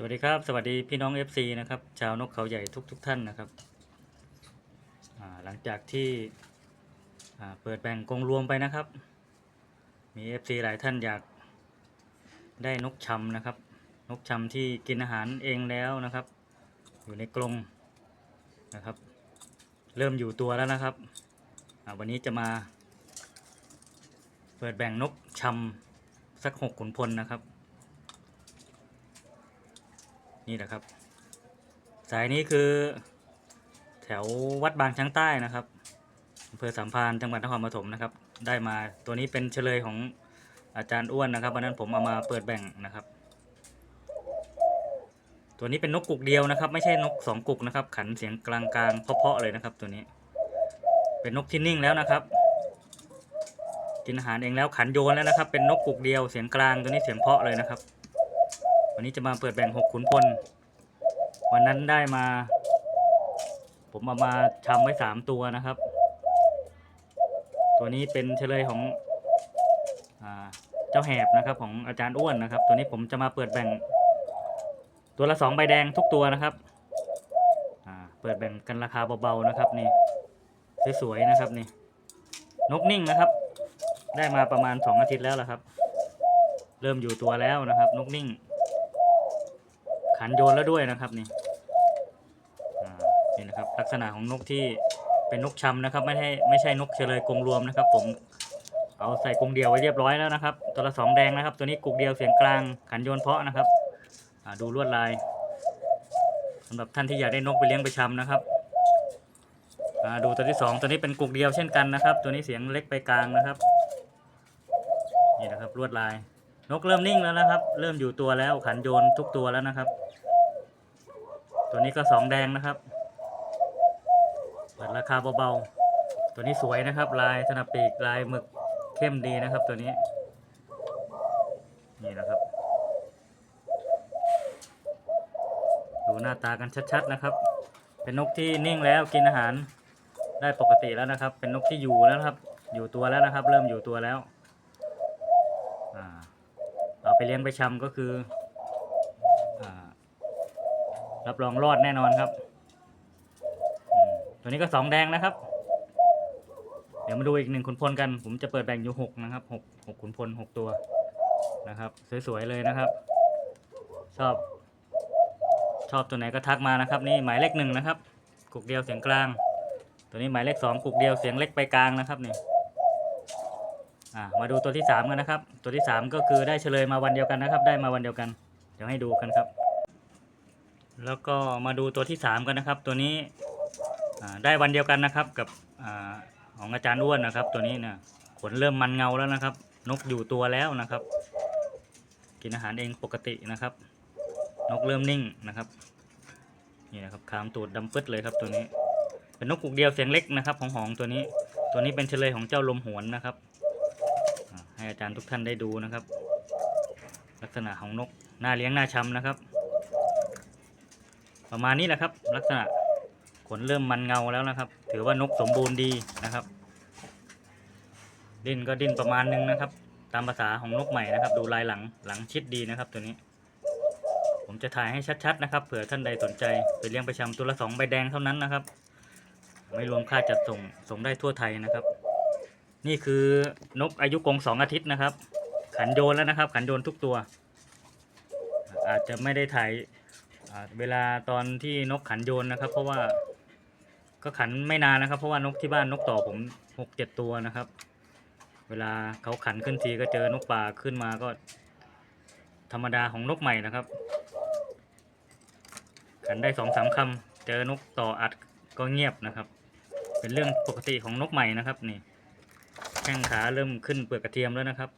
สวัสดีครับ สวัสดีพี่น้อง FC นะครับ ชาวนกเขาใหญ่ทุกทท่านนะครับหลังจากที่เปิดแบ่งกรงรวมไปนะครับ มี FC หลายท่านอยากได้นกชำนะครับ นกชำที่กินอาหารเองแล้วนะครับ อยู่ในกรงนะครับ เริ่มอยู่ตัวแล้วนะครับ วันนี้จะมา เปิดแบ่งนกชำสักหกขุนพลนะครับ นี่แหละครับ สายนี้คือ แถววัดบางช้างใต้นะครับอำเภอสามพานจังหวัดนครปฐมนะครับ ได้มาตัวนี้เป็นเฉลยของอาจารย์อ้วนนะครับวันนั้นผมเอามาเปิดแบ่งนะครับ ตัวนี้เป็นนกกุกเดียวนะครับ ไม่ใช่นกสองกุกนะครับ ขันเสียงกลางๆเพาะๆเลยนะครับ ตัวนี้ เป็นนกที่นิ่งแล้วนะครับ กินอาหารเองแล้วขันโยนแล้วนะครับ เป็นนกกุกเดียวเสียงกลางตัวนี้เสียงเพาะเลยนะครับ วันนี้จะมาเปิดแบ่งหกขุนพล วันนั้นได้มา ผมเอามาทำไว้สามตัวนะครับ ตัวนี้เป็นเฉลยของเจ้าแหบนะครับของอาจารย์อ้วนนะครับ ตัวนี้ผมจะมาเปิดแบ่ง ตัวละสองใบแดงทุกตัวนะครับเปิดแบ่งกันราคาเบาๆนะครับนี่สวยๆนะครับนี่นกนิ่งนะครับ ได้มาประมาณสองอาทิตย์แล้วล่ะครับ เริ่มอยู่ตัวแล้วนะครับ นกนิ่ง ขันโยนแล้วด้วยนะครับนี่นี่นะครับ ลักษณะของนกที่เป็นนกชำนะครับ ไม่ใช่ไม่ใช่นกเฉลยกรงรวมนะครับ ผมเอาใส่กรงเดียวไว้เรียบร้อยแล้วนะครับ ตัวละสองแดงนะครับ ตัวนี้กุกเดียวเสียงกลางขันโยนเพาะนะครับดูลวดลายสำหรับท่านที่อยากได้นกไปเลี้ยงไปชำนะครับดูตัวที่สองตัวนี้เป็นกุกเดียวเช่นกันนะครับ ตัวนี้เสียงเล็กไปกลางนะครับนี่นะครับลวดลาย นกเริ่มนิ่งแล้วนะครับ เริ่มอยู่ตัวแล้วขันโยนทุกตัวแล้วนะครับ ตัวนี้ก็สองแดงนะครับเปิดราคาเบาๆ ตัวนี้สวยนะครับ ลายสนับปีกลายหมึกเข้มดีนะครับ ตัวนี้ นี่นะครับ ดูหน้าตากันชัดๆนะครับ เป็นนกที่นิ่งแล้วกินอาหารได้ปกติแล้วนะครับ เป็นนกที่อยู่แล้วนะครับ อยู่ตัวแล้วนะครับ เริ่มอยู่ตัวแล้วอ่าเอาไปเลี้ยงไปชำก็คือ รับรองรอดแน่นอนครับ ตัวนี้ก็สองแดงนะครับ เดี๋ยวมาดูอีกหนึ่งขุนพลกัน ผมจะเปิดแบ่งอยู่หกนะครับหกหกขุนพลหกตัวนะครับ สวยๆเลยนะครับ ชอบ ชอบตัวไหนก็ทักมานะครับ นี่หมายเลขหนึ่งนะครับกุกเดียวเสียงกลาง ตัวนี้หมายเลขสองกุกเดียวเสียงเล็กไปกลางนะครับนี่อ่ามาดูตัวที่สามกันนะครับ ตัวที่สามก็คือได้เฉลยมาวันเดียวกันนะครับ ได้มาวันเดียวกัน เดี๋ยวให้ดูกันครับ แล้วก็มาดูตัวที่สามกันนะครับ ตัวนี้ได้วันเดียวกันนะครับกับอของอาจารย์อ้วนนะครับ ตัวนี้นะขนเริ่มมันเงาแล้วนะครับ นกอยู่ตัวแล้วนะครับ กินอาหารเองปกตินะครับ นกเริ่มนิ่งนะครับนี่นะครับขามตูดดำปึ๊ดเลยครับตัวนี้ เป็นนกกุกเดียวเสียงเล็กนะครับ ของหองตัวนี้ ตัวนี้เป็นเฉลยของเจ้าลมหวนนะครับให้อาจารย์ทุกท่านได้ดูนะครับ ลักษณะของนกหน้าเลี้ยงหน้าช้ำนะครับ ประมาณนี้แหละครับ ลักษณะขนเริ่มมันเงาแล้วนะครับ ถือว่านกสมบูรณ์ดีนะครับ ดิ้นก็ดิ้นประมาณนึงนะครับ ตามภาษาของนกใหม่นะครับ ดูลายหลังหลังชิดดีนะครับ ตัวนี้ ผมจะถ่ายให้ชัดๆนะครับเผื่อท่านใดสนใจไปเลี้ยงไปชำตัวละสองใบแดงเท่านั้นนะครับ ไม่รวมค่าจัดส่งส่งได้ทั่วไทยนะครับ นี่คือนกอายุกรงสองอาทิตย์นะครับ ขันโยนแล้วนะครับ ขันโยนทุกตัว อาจจะไม่ได้ถ่าย อ่าเวลาตอนที่นกขันโยนนะครับ เพราะว่าก็ขันไม่นานนะครับ เพราะว่านกที่บ้านนกต่อผมหกเจ็ดตัวนะครับ เวลาเขาขันขึ้นทีก็เจอนกป่าขึ้นมาก็ ธรรมดาของนกใหม่นะครับ ขันได้สองสามคำเจอนกต่ออัดก็เงียบนะครับ เป็นเรื่องปกติของนกใหม่นะครับนี่แข้งขาเริ่มขึ้นเปลือกกระเทียมแล้วนะครับ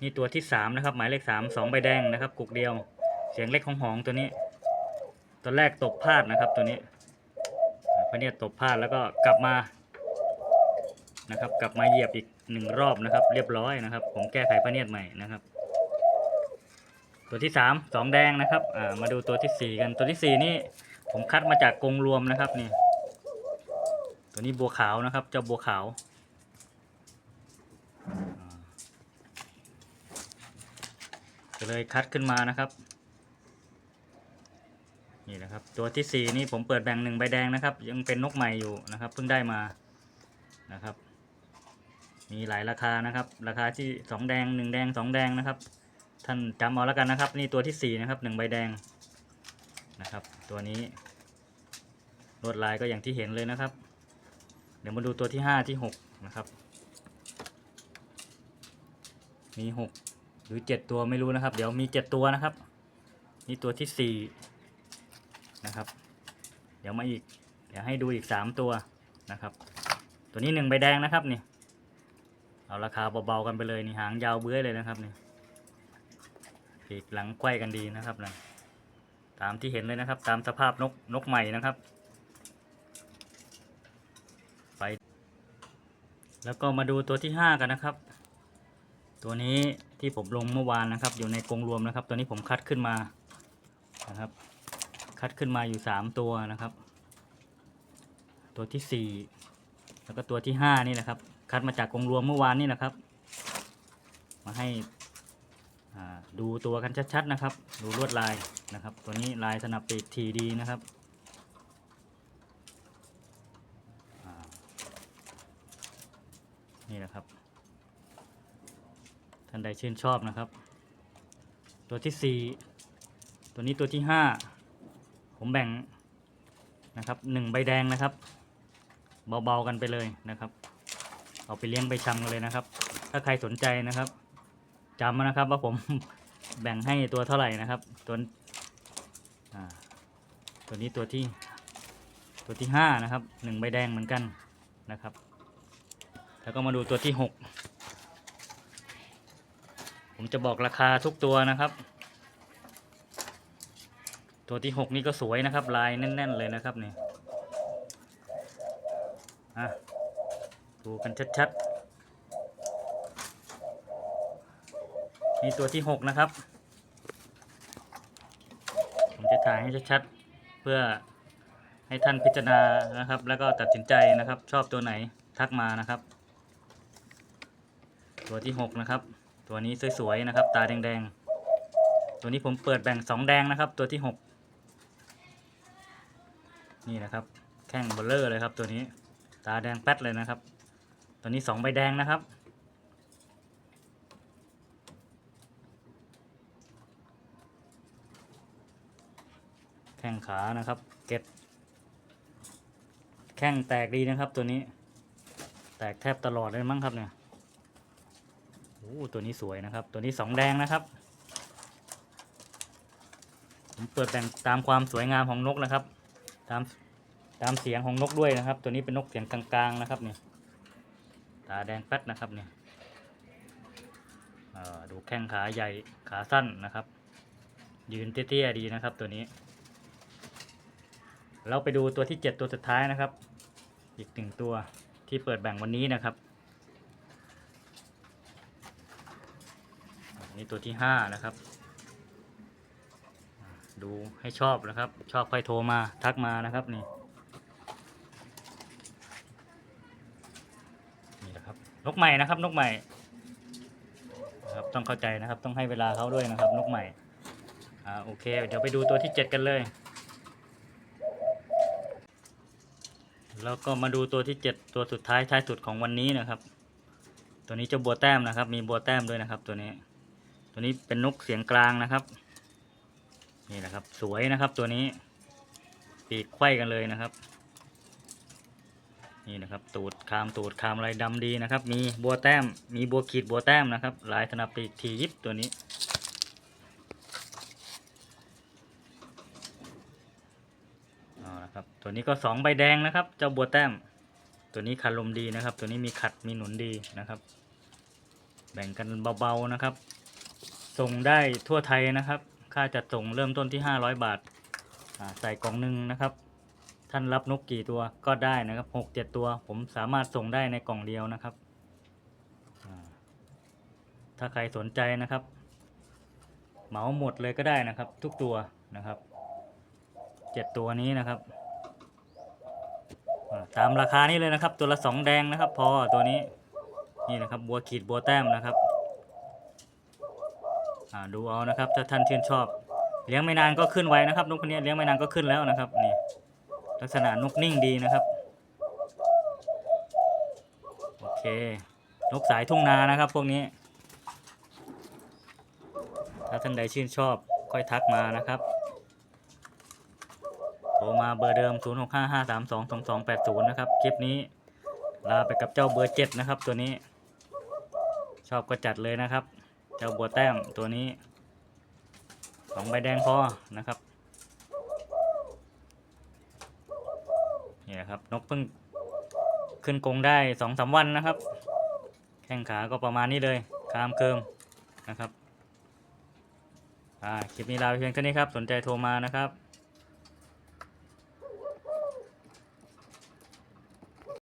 นี่ตัวที่สามนะครับ หมายเลขสามสองใบแดงนะครับกุกเดียว เสียงเล็กของหองตัวนี้ ตอนแรกตบพลาดนะครับตัวนี้อ่าพเนี่ยตบพลาดแล้วก็กลับมานะครับ กลับมาเหยียบอีกหนึ่งรอบนะครับ เรียบร้อยนะครับ ผมแก้ไขพเนียดใหม่นะครับ ตัวที่สามสองแดงนะครับมาดูตัวที่สี่กันตัวที่สี่นี่ผมคัดมาจากกรงรวมนะครับนี่ตัวนี้บัวขาวนะครับ เจ้าบัวขาวก็เลยคัดขึ้นมานะครับ นี่นะครับ ตัวที่สี่นี่ผมเปิดแบ่งหนึ่งใบแดงนะครับ ยังเป็นนกใหม่อยู่นะครับเพิ่งได้มานะครับ มีหลายราคานะครับ ราคาที่สองแดงหนึ่งแดงสองแดงนะครับ ท่านจำเอาแล้วกันนะครับ นี่ตัวที่สี่นะครับหนึ่งใบแดงนะครับ ตัวนี้ลวดลายก็อย่างที่เห็นเลยนะครับ เดี๋ยวมาดูตัวที่ห้าที่หกนะครับ มีหกหรือเจ็ดตัวไม่รู้นะครับ เดี๋ยวมีเจ็ดตัวนะครับ นี่ตัวที่สี่ นะครับ เดี๋ยวมาอีก เดี๋ยวให้ดูอีกสามตัวนะครับ ตัวนี้หนึ่งใบแดงนะครับนี่ เอาราคาเบาๆกันไปเลยนี่หางยาวเบื้อยเลยนะครับนี่ปีกหลังไขว้กันดีนะครับนะตามที่เห็นเลยนะครับ ตามสภาพนกนกใหม่นะครับ ไป แล้วก็มาดูตัวที่ห้ากันนะครับ ตัวนี้ที่ผมลงเมื่อวานนะครับ อยู่ในกรงรวมนะครับ ตัวนี้ผมคัดขึ้นมานะครับ คัดขึ้นมาอยู่สามตัวนะครับ ตัวที่สี่แล้วก็ตัวที่ห้านี่นะครับ คัดมาจากกรงรวมเมื่อวานนี่นะครับ มาให้ดูตัวกันชัดๆนะครับ ดูลวดลายนะครับ ตัวนี้ลายสนับปีกทีดีนะครับนี่นะครับ ท่านใดชื่นชอบนะครับ ตัวที่สี่ตัวนี้ตัวที่ห้า ผมแบ่งนะครับหนึ่งใบแดงนะครับ เบาๆกันไปเลยนะครับ เอาไปเลี้ยงไปชำกันเลยนะครับ ถ้าใครสนใจนะครับจำนะครับว่าผมแบ่งให้ตัวเท่าไหร่นะครับตัวตัวนี้ตัวที่ตัวที่ห้านะครับหนึ่งใบแดงเหมือนกันนะครับ แล้วก็มาดูตัวที่หกผมจะบอกราคาทุกตัวนะครับ ตัวที่หกนี่ก็สวยนะครับ ลายแน่น ๆ เลยนะครับนี่อะดูกันชัดๆนี่ตัวที่หกนะครับ ผมจะถ่ายให้ชัดๆเพื่อให้ท่านพิจารณานะครับ แล้วก็ตัดสินใจนะครับ ชอบตัวไหนทักมานะครับ ตัวที่หกนะครับ ตัวนี้สวยๆนะครับ ตาแดงๆตัวนี้ผมเปิดแบ่งสองแดงนะครับ ตัวที่หก นี่นะครับ แข้งเบลเลอร์เลยครับ ตัวนี้ ตาแดงแป๊ดเลยนะครับ ตัวนี้สองใบแดงนะครับ แข้งขานะครับ เก็ดแข้งแตกดีนะครับ ตัวนี้ แตกแทบตลอดเลยมั้งครับเนี่ยโอ้ตัวนี้สวยนะครับ ตัวนี้สองแดงนะครับผมเปิดแบ่งตามความสวยงามของนกนะครับ ตามตามเสียงของนกด้วยนะครับ ตัวนี้เป็นนกเสียงกลางๆนะครับเนี่ยตาแดงแป๊ดนะครับเนี่ยดูแข้งขาใหญ่ขาสั้นนะครับ ยืนเตี้ยๆดีนะครับตัวนี้ เราไปดูตัวที่เจ็ดตัวสุดท้ายนะครับ อีกหนึ่งตัวที่เปิดแบ่งวันนี้นะครับนี่ตัวที่ห้านะครับ ดูให้ชอบนะครับ ชอบใค่อยโทรมาทักมานะครับนี่นี่นะครับนกใหม่นะครับ นกใหม่นะครับต้องเข้าใจนะครับ ต้องให้เวลาเขาด้วยนะครับ นกใหม่อ่าโอเค เดี๋ยวไปดูตัวที่เจ็ดกันเลย แล้วก็มาดูตัวที่เจ็ดตัวสุดท้ายท้ายสุดของวันนี้นะครับ ตัวนี้เจะบัวแต้มนะครับ มีบัวแต้มด้วยนะครับ ตัวนี้ ตัวนี้เป็นนกเสียงกลางนะครับ นี่นะครับ สวยนะครับตัวนี้ ปีกไขว้กันเลยนะครับ นี่นะครับตูดคามตูดคามลายดำดีนะครับ มีบัวแต้มมีบัวขีดบัวแต้มนะครับ ลายธนาปีกทียิบตัวนี้เอาละครับตัวนี้ก็สองใบแดงนะครับ เจ้าบัวแต้ม ตัวนี้ขัดลมดีนะครับ ตัวนี้มีขัดมีหนุนดีนะครับ แบ่งกันเบาๆนะครับ ส่งได้ทั่วไทยนะครับ ค่าจัดส่งเริ่มต้นที่ 500 บาทใส่กล่องหนึ่งนะครับ ท่านรับนกกี่ตัวก็ได้นะครับหกเจ็ดตัว ผมสามารถส่งได้ในกล่องเดียวนะครับ ถ้าใครสนใจนะครับ เหมาหมดเลยก็ได้นะครับ ทุกตัวนะครับเจ็ดตัวนี้นะครับตามราคานี้เลยนะครับ ตัวละสองแดงนะครับ พอตัวนี้นี่นะครับบัวขีดบัวแต้มนะครับ อ่าดูเอานะครับ ถ้าท่านชื่นชอบ เลี้ยงไม่นานก็ขึ้นไวนะครับ นกคนนี้เลี้ยงไม่นานก็ขึ้นแล้วนะครับนี่ลักษณะนกนิ่งดีนะครับโอเคนกสายทุ่งนานะครับ พวกนี้ ถ้าท่านใดชื่นชอบค่อยทักมานะครับโทรมาเบอร์เดิม 0655322280 นะครับ คลิปนี้ ลาไปกับเจ้าเบอร์ 7 นะครับ ตัวนี้ ชอบก็จัดเลยนะครับ เจ้าบัวแต้มตัวนี้สองใบแดงพอนะครับนี่นะครับ นกเพิ่งขึ้นกรงได้สองสามวันนะครับ แข้งขาก็ประมาณนี้เลยคามเคิมนะครับอ่าคลิปนี้ลาไปเพียงเท่านี้ครับ สนใจโทรมานะครับ